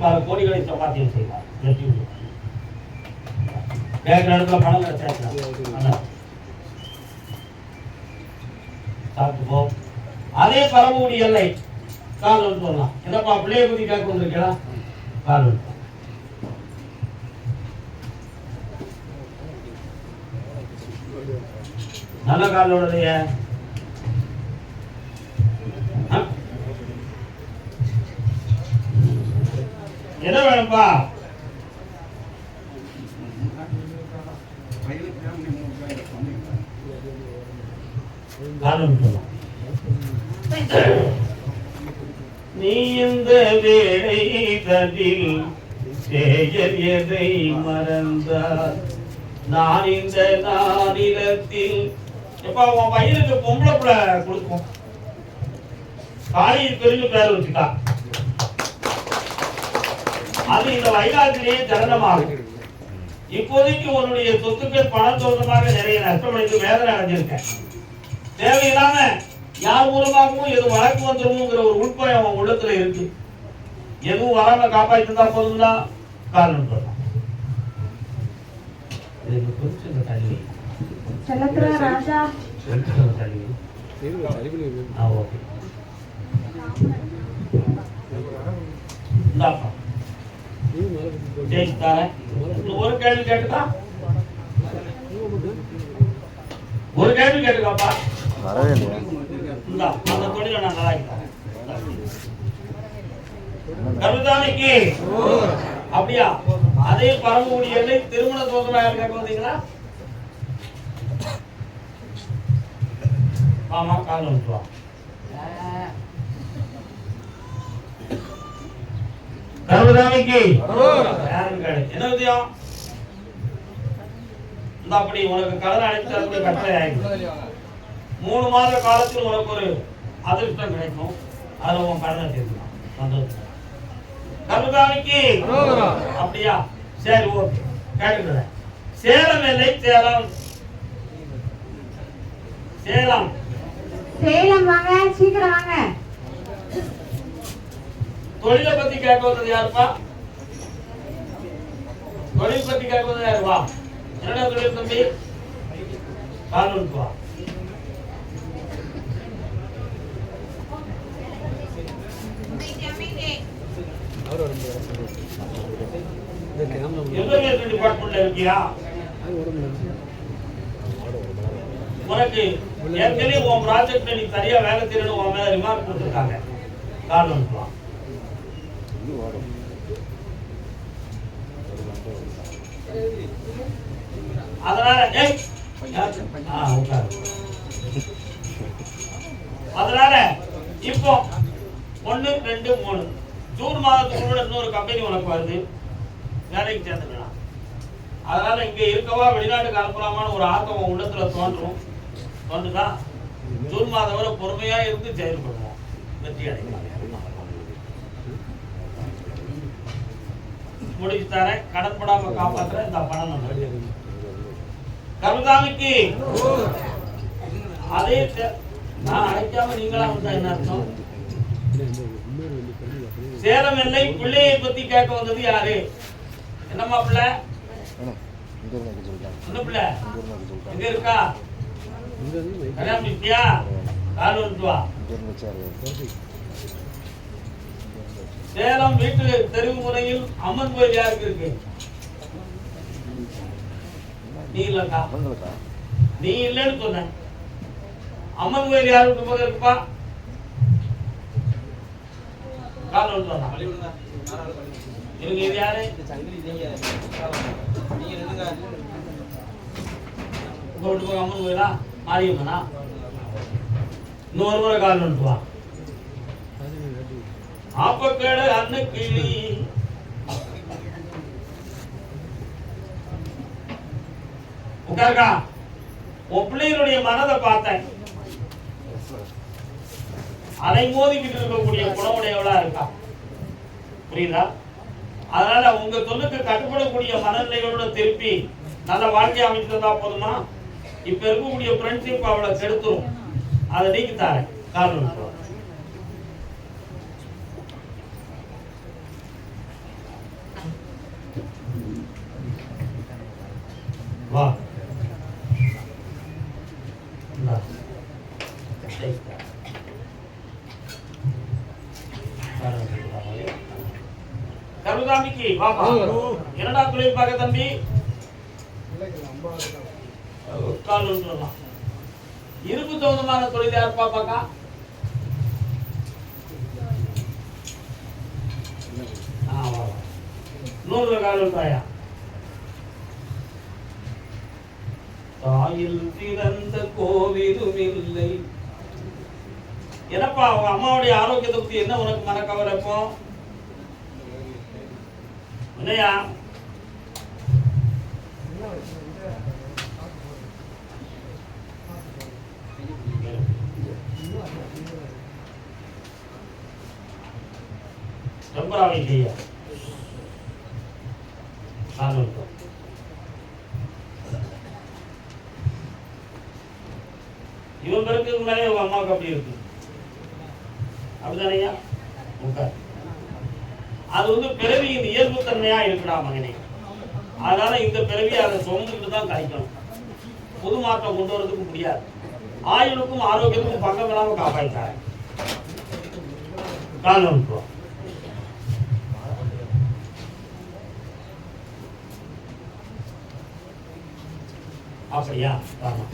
பல கோடிகளை சம்பாத்தியம் செய்வார் கேட்குற இடத்துல பணம் கிடைச்சா சாப்பிட்டு அதே பரமூடி எல்லை. கால் வந்து சொல்லலாம் என்னப்பா பிள்ளைய பத்தி கேட்க வந்திருக்கா கால் வந்து நல்ல காலோடதைய என்ன வேணும்பா? நீ இந்த வேலை ததில் செயல் எதை மறந்தார்? நான் இந்த நாளிலத்தில் எப்பா உன் பையனுக்கு பொம்பளை பிள்ளை கொடுக்கும். காளியில் பெருங்க பேர் வச்சுக்கா அது இந்த வைகாசிலேயே ஜனனமாகும். இப்போதைக்கு உன்னுடைய சொத்துக்கள் பணம் சொந்தமாக நிறைய நஷ்டமடைந்து வேதனை அடைஞ்சிருக்கேன் தேவையில்லாம யார் மூலமாகவும் எது வழக்கு வந்துருமோங்கிற ஒரு உள்பயம் அவன் உள்ளத்துல இருக்கு. எதுவும் வராம காப்பாற்றிருந்தா போதுங்களா காரணம் சொல்லலாம் கொஞ்சம் தள்ளி. தள்ளி. ஆ ஓகே. இந்தாப்பா. ஜெயிச்சு தரேன் இன்னும் ஒரு கேள்வி கேட்டுக்கா ஒரு கேள்வி கேட்டுக்காப்பா. வரவே இல்லையா? இந்தா அந்த தொழிலை நான் நல்லா தரேன் கருதானிக்கு அப்படியா? அதே பரமக்குடி எல்லை திருமண தோற்றமா யார் கேட்க வந்தீங்களா? ஆமா கால் வந்துட்டு கேடு என்ன வித்தியம் இந்த அப்படி உனக்கு கடன் அழைத்து தரக்கூடிய கட்டளை ஆயிடுச்சு. மூணு மாத காலத்தில் உனக்கு ஒரு அதிர்ஷ்டம் கிடைக்கும். அதுல உன் கடனை தீர்க்கலாம் சந்தோஷம். கருதானிக்கு அப்படியா? சரி ஓகே. கேட்டுக்கிறேன். சேலம் இல்லை சேலம். சேலம். சேலம் வாங்க சீக்கிரம் வாங்க. தொழிலை பத்தி கேட்க வந்தது யாருப்பா? தொழில் பத்தி கேட்க வந்தது என்ன என்னடா தொழில் தம்பி? காரணம் இருக்கியா? உனக்கு ஏற்கனவே உன் ப்ராஜெக்ட்ல நீ சரியா வேலை தெரியணும் உன் மேல ரிமார்க் கொடுத்துருக்காங்க. காரணம் அதனால ஏய் ஆ உட்காரு. அதனால இப்போ ஒண்ணு ரெண்டு மூணு. ஜூன் மாதத்துக்குள்ள இன்னொரு கம்பெனி உனக்கு வருது. வேலைக்கு சேர்ந்துக்கலாம் அதனால இங்க இருக்கவா வெளிநாட்டுக்கு அனுப்பலாமான்னு ஒரு ஆக்கம் உள்ளத்துல தோன்றும். தோன்றுதா? ஜூன் மாதம் வரை பொறுமையா இருந்து செயல்படுவோம். வெற்றி அடைக்கலாம் முடிச்சு தரேன் கடன் படாம காப்பாத்துறேன் இந்த பணம் நம்ம கருதாமிக்கு! அதே நான் அழைக்காம நீங்களா வந்தா என்ன அர்த்தம்? சேலம் எல்லை பிள்ளையை பத்தி கேட்க வந்தது யாரு? என்னம்மா பிள்ளை என்ன பிள்ளை? எங்க இருக்கா? கல்யாணம் கால் வா சேலம் வீட்டு தெரிவு முறையில் அம்மன் கோயில் யாருக்கு இருக்கு? நீ இல்லக்கா. நீ இல்லைன்னு சொன்ன. அம்மன் கோயில் யாருக்கு போக பக்கம் இருக்குப்பா? கால் வந்து இவங்க இது யாரு? உங்க வீட்டு பக்கம் அம்மன் கோயிலா? மாரியம்மனா? இன்னொரு முறை கால் வந்து வா ஆப்பக்கேடு அன்னக்கிளி உட்காருக்கா? உன் பிள்ளைகளுடைய மனதை பார்த்தேன். அதை மோதிக்கிட்டு இருக்கக்கூடிய குணமுடையவளா இருக்கா? புரியுதா? அதனால உங்க தொல்லுக்கு கட்டுப்படக்கூடிய மனநிலைகளோட திருப்பி நல்ல வாழ்க்கை அமைச்சிருந்தா போதுமா? இப்ப இருக்கக்கூடிய ஃப்ரெண்ட்ஷிப் அவளை கெடுத்துரும். அதை நீக்கி தாரேன் காரணம் சொல்றேன். வா. கருதாமிக்கு வாப்பா என்னடா தொழில் பார்க்க தம்பி. கால் விட்டுறலாம் இருப்பு தகுந்தமான தொழில் யார் பாப்பாக்கா ஆ, வா, வா. நூறு கால் விட்டாயா தாயில் பிறந்த கோவிலும் இல்லை என்னப்பா அவங்க அம்மாவுடைய ஆரோக்கியத்தை பத்தி என்ன உனக்கு மனக்கவலை இப்போ? என்னையா டெம்பராவை ஐயா நான் இருக்கோம் இவன் பிறகு முன்னாலே உங்க அம்மாவுக்கு அப்படி இருக்கு. அப்படிதானையா உட்கார் அது வந்து பிறவியின் இயல்பு தன்மையா இருக்கடா மகனே. அதனால இந்த பிறவி அதை சுமந்துட்டு தான் கழிக்கணும். புது மாற்றம் கொண்டு வரதுக்கு முடியாது. ஆயுளுக்கும் ஆரோக்கியத்துக்கும் பங்கம் இல்லாம காப்பாற்றாரு காலம் அப்படியா? ஆமா.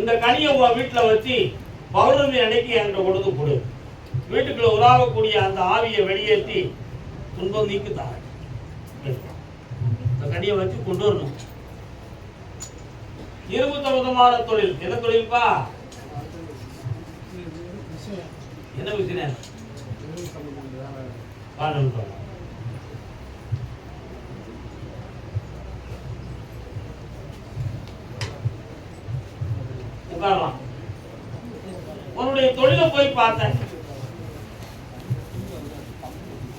இந்த கனியை உன் வீட்டுல வச்சு பௌர்ணமி அன்னைக்கு என்கிட்ட கொடுத்து கொடு. வீட்டுக்குள்ள உலாவக்கூடிய அந்த ஆவியை வெளியேற்றி துன்பம் நீக்குத்தாங்க இந்த கனியை வச்சு கொண்டு வரணும். இரும்பு சம்பந்தமான தொழில். என்ன தொழில்ப்பா? என்ன விஷயம் காரணம் சொல்ல உட்காரலாம். உன்னுடைய தொழிலை போய் பார்த்தேன்.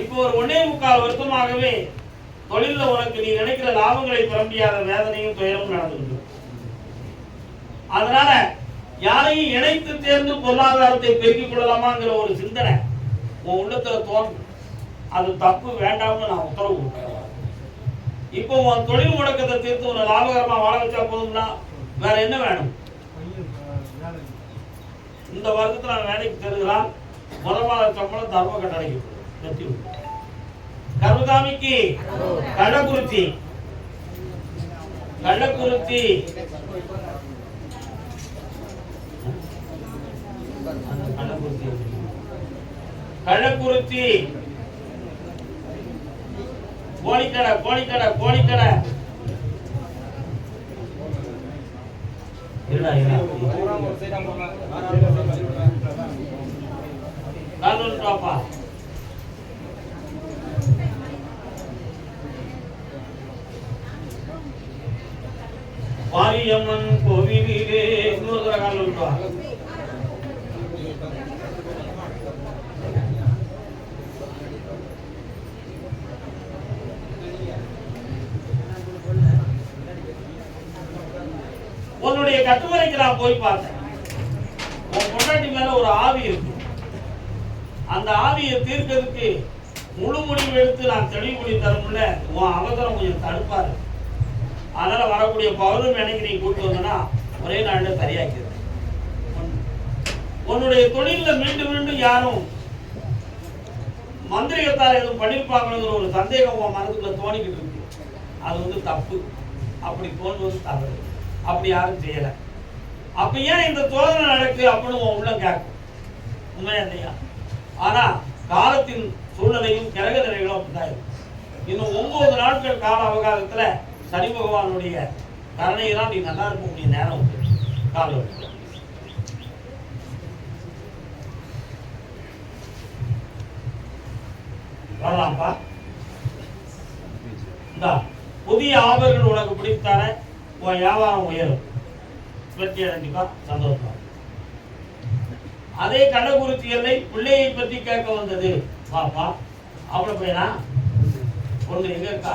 இப்போ ஒரு ஒன்னே முக்கால் வருஷமாகவே தொழில உனக்கு நீ நினைக்கிற லாபங்களை பெற முடியாத வேதனையும் துயரமும் நடந்துருக்கு அதனால யாரையும் இணைத்து தேர்ந்து பொருளாதாரத்தை பெருக்கிக் கொள்ளலாமாங்கிற ஒரு சிந்தனை உன் உள்ளத்துல தோன்றும். அது தப்பு வேண்டாம்னு நான் உத்தரவு கொடுக்குறேன். இப்போ உன் தொழில் முடக்கத்தை தீர்த்து உன்னை லாபகரமா வாழ வச்சா போதும்னா வேற என்ன வேணும்? இந்த வருஷத்துல நான் வேலைக்கு செல்கிறான் முதல் மாத சம்பளம் தர்ம கட்டளைக்கு வெற்றி கருகாமிக்கு கருதாமிக்கு கள்ளக்குறிச்சி. கள்ளக்குறிச்சி. கள்ளக்குறிச்சி. கோழிக்கடை கோழிக்கடை கோழிக்கடை. கோழிக்கடை இருடா இருடா நானூறு ரூபாப்பா மாரியம்மன் கோவிலிலே இன்னொரு தடவை கால் விட்டுவா உன்னுடைய நான் போய் பார்த்தேன். உன் பொண்டாட்டி மேல ஒரு ஆவி இருக்கு. அந்த ஆவியை தீர்க்கிறதுக்கு முழு முடிவு எடுத்து நான் தெளிவுபடி தரமுடியல உன் அவசரம் கொஞ்சம் தடுப்பாரு அதனால வரக்கூடிய பௌர்ணமி எனக்கு நீ கூட்டு வந்தனா ஒரே நாள்ல சரியாக்கிறது உன்னுடைய தொழில மீண்டும் மீண்டும் யாரும் மந்திரிகத்தால் எதுவும் பண்ணியிருப்பாங்கிற ஒரு சந்தேகம் உன் மனதுக்குள்ள தோணிக்கிட்டு இருக்கு. அது வந்து தப்பு. அப்படி தோணுவது தவறு. அப்படி யாரும் செய்யலை. அப்ப ஏன் இந்த சோதனை நடக்கு அப்படின்னு உன் உள்ளம் கேட்கும்? உண்மையா இல்லையா? ஆனா காலத்தின் சூழ்நிலையும் கிரக நிலைகளும் அப்படிதான் இருக்கும் இன்னும் ஒன்பது நாட்கள் கால அவகாசத்துல சனி பகவானுடைய கருணையெல்லாம் நீ நல்லா இருக்கக்கூடிய நேரம் உண்டு. கால வரலாம்ப்பா. இந்தா புதிய ஆபர்கள் உனக்கு பிடித்தான? உன் வியாபாரம் உயரும். வெற்றி அடைஞ்சுக்கோ சந்தோஷம். அதே கண்ணகுருத்தி எல்லை பிள்ளையை பற்றி கேட்க வந்தது. பாப்பா அவளை பையனா? பொண்ணு எங்க இருக்கா?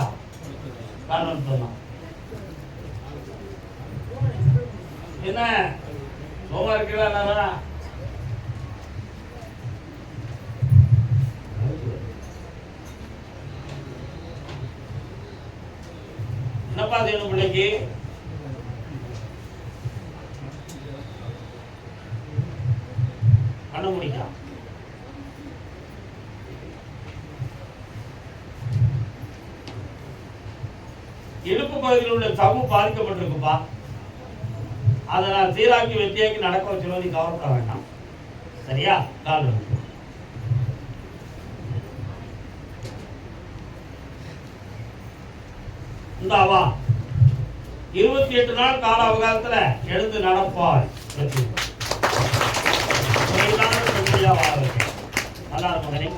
காரணம் சொல்லலாம் என்ன? சோமா இருக்கிறா எல்லாரும்? என்னப்பா செய்யணும் பிள்ளைக்கு? கண்ணை முடிக்கலாம் இடுப்பு பகுதியில் உள்ள சவ்வு பாதிக்கப்பட்டிருக்குப்பா. அதை நான் சீராக்கி வெட்டியாக்கி நடக்க வச்சுருவோம் நீ கவலைப்பட வேண்டாம். சரியா? கால் இந்தாவா இருபத்தி எட்டு நாள் கால அவகாசத்தில் எழுந்து நடப்பாய். வெற்றி. உனக்குதான நல்லா இருக்கும் மகனே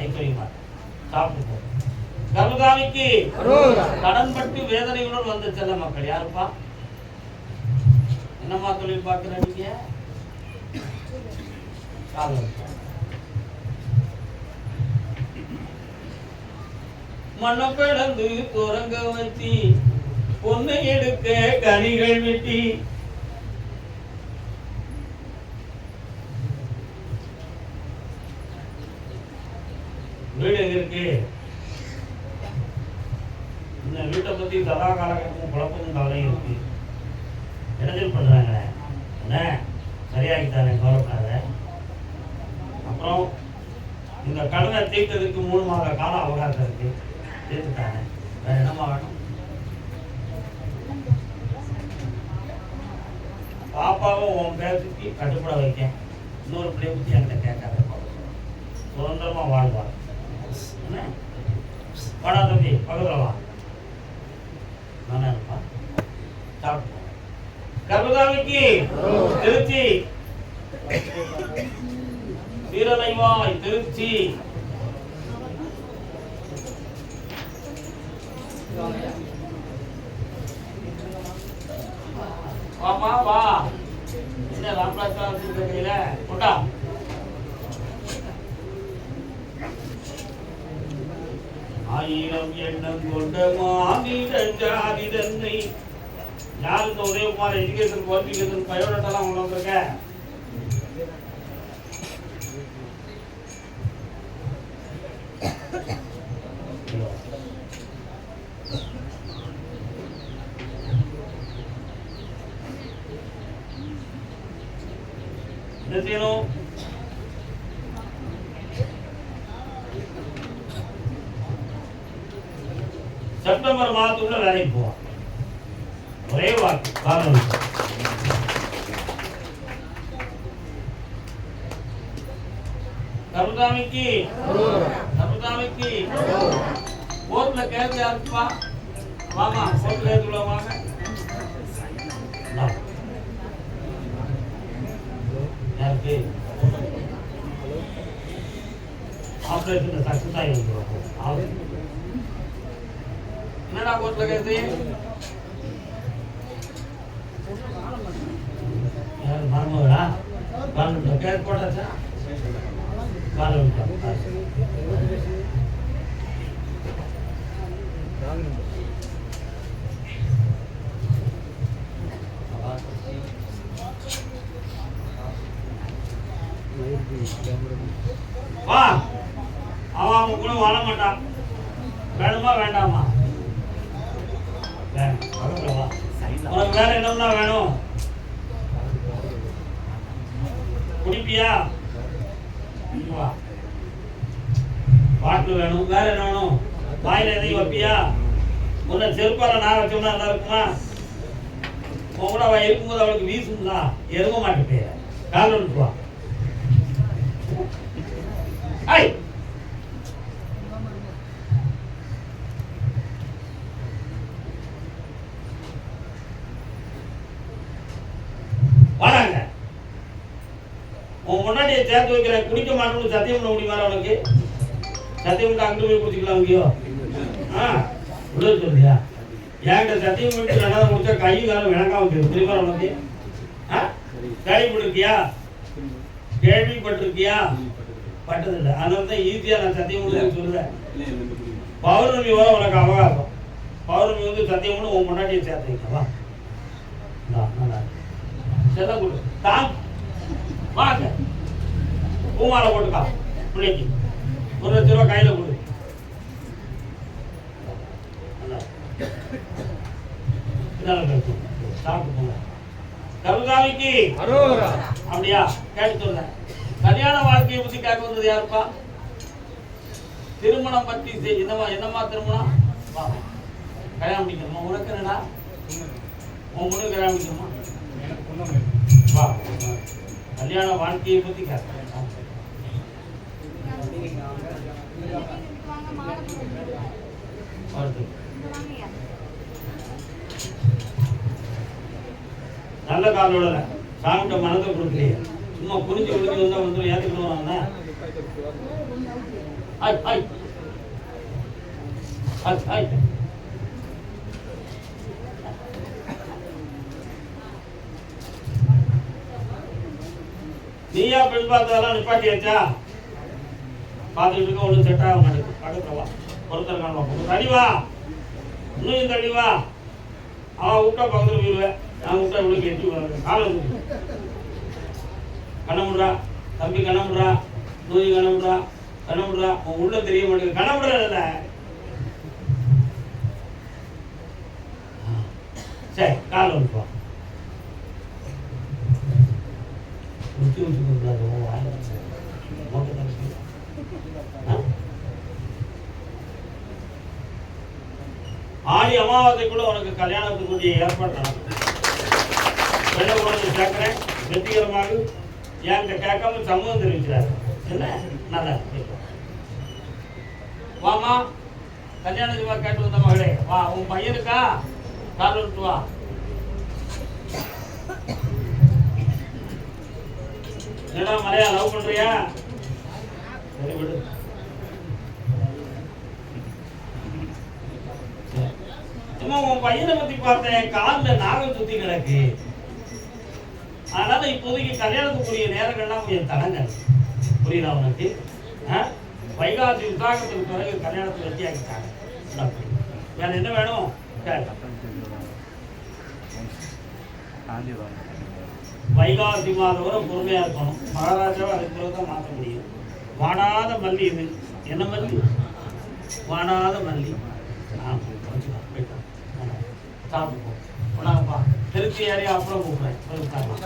ஐஸ்வர்யமா சாப்பிட்டு போ. கடன்பட்டு வேதனையுடன் வந்த செல்ல மக்கள் யாருப்பா என்னம்மா தொழில் பார்க்கிற நீங்க காதல். மண்ணை பிளந்து துறங்க வச்சு பொண்ணை எடுக்க கனிகள் வெட்டி வீடு எங்க இருக்கு? இந்த வீட்டை பத்தி தலா காலகட்டமும் குழப்பமும் கவலையும் இருக்கு. இடத்தில் பண்றாங்க? என்ன? சரியாகிட்டானே கவலைப்படாத. அப்புறம் இந்த கடனை தீர்த்ததுக்கு மூணு மாத கால அவகாசம் இருக்கு. தீர்த்துட்டானே வேற என்னமா வேணும் பாப்பாவை உன் பேருக்கு கட்டுப்பட வைக்க இன்னொரு பிள்ளைய பற்றி என்கிட்ட கேட்காத. சுதந்திரமா வாழ்வாள். வாடா தம்பி பக்கத்துல வா நானே இருப்பா சாப்பிட்டு போ. திருச்சி வீரனைவாய் திருச்சி வாமா வா. என்ன ராமராஜா கொண்டா ஆயிரம் எண்ணம் கொண்ட மாநிலம் ஜாதி தன்னை யாருக்கு இந்த உதயகுமார் எஜுகேஷன் குவாலிஃபிகேஷன் பயோடேட்டாலாம் கொண்டு வந்திருக்க என்ன செய்யணும் செப்டம்பர் மாதத்துக்குள்ள வேலைக்கு போவான். ஒரே வாக்கு காரணம் கருதாமிக்கு கருதாமிக்கு கோர்ட்ல கேள்வி யாருக்குப்பா? வாமா கோர்ட்ல ஏற்றுள்ள வாங்க. யாருக்கு? ஆப்ரேஷன் சக்சஸ் ஆகி வந்துடும் என்னடா கோர்ட்ல கேஸ் யார் மருமகளா? பாலு கேஸ் போட்டாச்சா? பாலு வா. அவன் கூட வர மாட்டான். வேணுமா வேண்டாமா? வேணும்னா வேணும். குடிப்பியா? வா பாட்டில் வேணும். வேற என்ன வேணும்? வாயில எதையும் வைப்பியா? முதல்ல செருப்பால நான் வச்சோம்னா நல்லா இருக்குமா? உன் கூட அவள் இருக்கும்போது அவளுக்கு வீசுங்களா எரும மாட்டேன் கால் விட்டு உன் முன்னாடியே சேர்த்து வைக்கிறேன். குடிக்க மாட்டேன்னு சத்தியம் பண்ண முடியுமா உனக்கு? சத்தியம் பண்ணி அங்கிட்டு போய் குடிச்சிக்கலாம் அங்கேயோ ஆ உள்ள சொல்லியா என்கிட்ட சத்தியம் பண்ணிட்டு ரெண்டாவது முடிச்சா கை காலம் விளங்காம போயிடும். தெரியுமா உனக்கு? ஆ கேள்விப்பட்டிருக்கியா? கேள்விப்பட்டிருக்கியா? பட்டதில்லை. அதனால தான் ஈஸியாக நான் சத்தியம் பண்ணி சொல்லுவேன் பௌர்ணமி வரை உனக்கு அவகாசம். பௌர்ணமி வந்து சத்தியம் பண்ணி உன் முன்னாடியே சேர்த்து வைக்கவா நல்லா செல்லம் கொடு. தான் வாங்க பூமாலை போட்டுக்கா. பிள்ளைக்கு ஒரு லட்ச ரூபா கையில கொடு. கருதாமிக்கு அப்படியா? கேட்டு சொல்றேன். கல்யாண வாழ்க்கையை பத்தி கேட்க வந்தது யாருப்பா? திருமணம் பத்தி என்னம்மா என்னம்மா திருமணம். கல்யாணம் பண்ணிக்கணுமா உனக்கு என்னடா? உன் பொண்ணு கல்யாணம் பண்ணிக்கணுமா வா. கல்யாண வாழ்க்கையை பத்தி கேட்க வருது நல்ல காலோட சாப்பிட்ட மனதை கொடுக்கலையே. சும்மா புரிஞ்சு புரிஞ்சு வந்தா வந்து ஏத்துக்கணும் நீயா பெண் பார்த்ததெல்லாம் நிப்பாட்டியாச்சா? பார்த்துட்டு இருக்க ஒன்றும் செட் ஆக மாட்டேங்குது பக்கத்தில் வா. ஒருத்தர் காணுவா தனிவா இன்னும் தனிவா அவன் விட்டா பக்கத்தில் போயிடுவேன் நான் விட்டா இவ்வளோ கெட்டி காலம் கண்ணமுடுறா தம்பி கண்ணமுடுறா நோய் கண்ணமுடுறா கண்ணமுடுறா உன் உள்ள தெரிய மாட்டேங்குது. கண்ணமுடுறா சரி காலை வந்துப்பா ஆடி கூட உனக்கு கல்யாணத்துக்குரிய ஏற்பாடு நடக்கும் பெண்ணை கொண்டு சேர்க்கிறேன் வெற்றிகரமாக? என்கிட்ட கேட்காம சமூகம் தெரிவிக்கிறாரு. என்ன? நல்லா வாமா கல்யாணத்துக்கு கேட்டு வந்த மகளே. வா உன் பையனுக்கா? கார் விட்டு வா. என்னடா மலையா லவ் பண்றியா? சரி விடு. சும்மா உன் பையனை பத்தி பார்த்தேன். காலில் நாகம் சுத்தி கிடக்கு. அதனால இப்போதைக்கு கல்யாணத்துக்குரிய நேரங்கள்லாம் கொஞ்சம் தடங்க புரியுதா உனக்கு? ஆ? வைகாசி உத்தாகத்துக்கு பிறகு கல்யாணத்தை வெட்டியாக்கிட்டாங்க. வேற என்ன வேணும்? வைகாசி மாதம் வரை பொறுமையா இருக்கணும். மகாராஜாவை அதுக்கு பிறகு தான் மாற்ற முடியும். வாடாத மல்லி இது. என்ன மல்லி? வாடாத மல்லி. ஆமாம் சாப்பிட்டு போ உணவுப்பா திருச்சி ஏரியா அப்புறம் கூப்பிடுறேன் போய் உட்காருமா.